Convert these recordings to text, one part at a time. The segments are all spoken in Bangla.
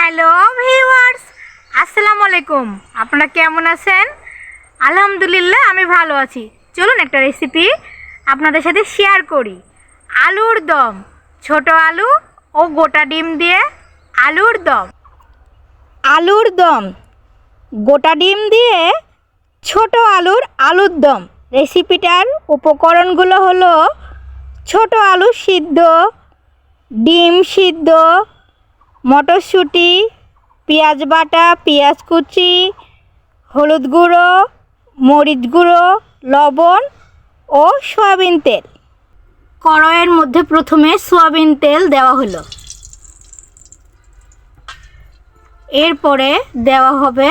হ্যালো ভিউয়ার্স আসসালামু আলাইকুম আপনারা কেমন আছেন আলহামদুলিল্লাহ আমি ভালো আছি চলুন একটা রেসিপি আপনাদের সাথে শেয়ার করি আলুর দম ছোট আলু ও গোটা ডিম দিয়ে আলুর দম আলুর দম গোটা ডিম দিয়ে ছোট আলুর আলুর দম রেসিপিটার উপকরণগুলো হলো ছোট আলু সিদ্ধ ডিম সিদ্ধ মটরশুঁটি, পেঁয়াজ বাটা, পেঁয়াজ কুচি, হলুদ গুঁড়ো, মরিচ গুঁড়ো, লবণ ও সয়াবিন তেল। কড়াইয়ের মধ্যে প্রথমে সয়াবিন তেল দেওয়া হলো। এরপরে দেওয়া হবে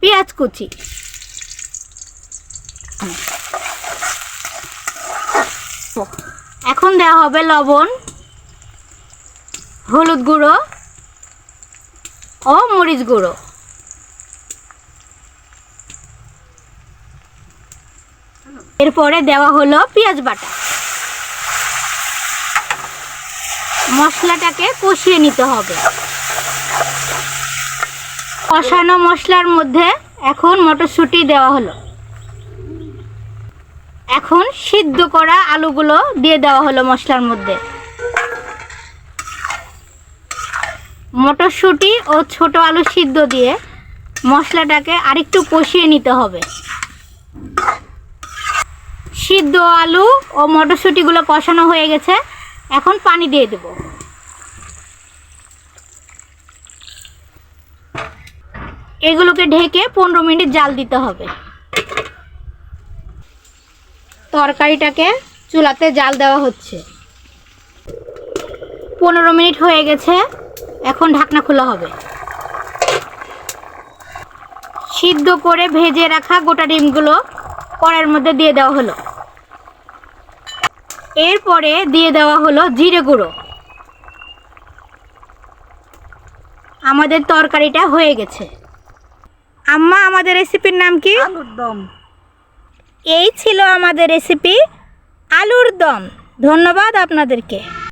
পেঁয়াজ কুচি। এখন দেওয়া হবে লবণ, হলুদ গুঁড়ো ও মরিচ গুঁড়ো। এরপরে দেওয়া হলো পেঁয়াজ বাটা। মশলাটাকে কষিয়ে নিতে হবে। কষানো মশলার মধ্যে এখন মটরশুঁটি দেওয়া হলো। এখন সিদ্ধ করা আলুগুলো দিয়ে দেওয়া হলো মশলার মধ্যে। মটরশুঁটি ও ছোট আলু সিদ্ধ দিয়ে মশলাটাকে আরেকটু কষিয়ে নিতে হবে। সিদ্ধ আলু ও মটরশুঁটিগুলো কষানো হয়ে গেছে। এখন পানি দিয়ে দেব। এগুলোকে ঢেকে পনেরো মিনিট জাল দিতে হবে। তরকারিটাকে চুলাতে জাল দেওয়া হচ্ছে। পনেরো মিনিট হয়ে গেছে। এখন ঢাকনা খোলা হবে। সিদ্ধ করে ভেজে রাখা গোটা ডিমগুলো কড়াইয়ের মধ্যে দিয়ে দেওয়া হলো। এরপরে দিয়ে দেওয়া হলো জিরে গুঁড়ো। আমাদের তরকারিটা হয়ে গেছে। আম্মা আমাদের রেসিপির নাম কি? আলুর দম। এই ছিল আমাদের রেসিপি আলুর দম। ধন্যবাদ আপনাদেরকে।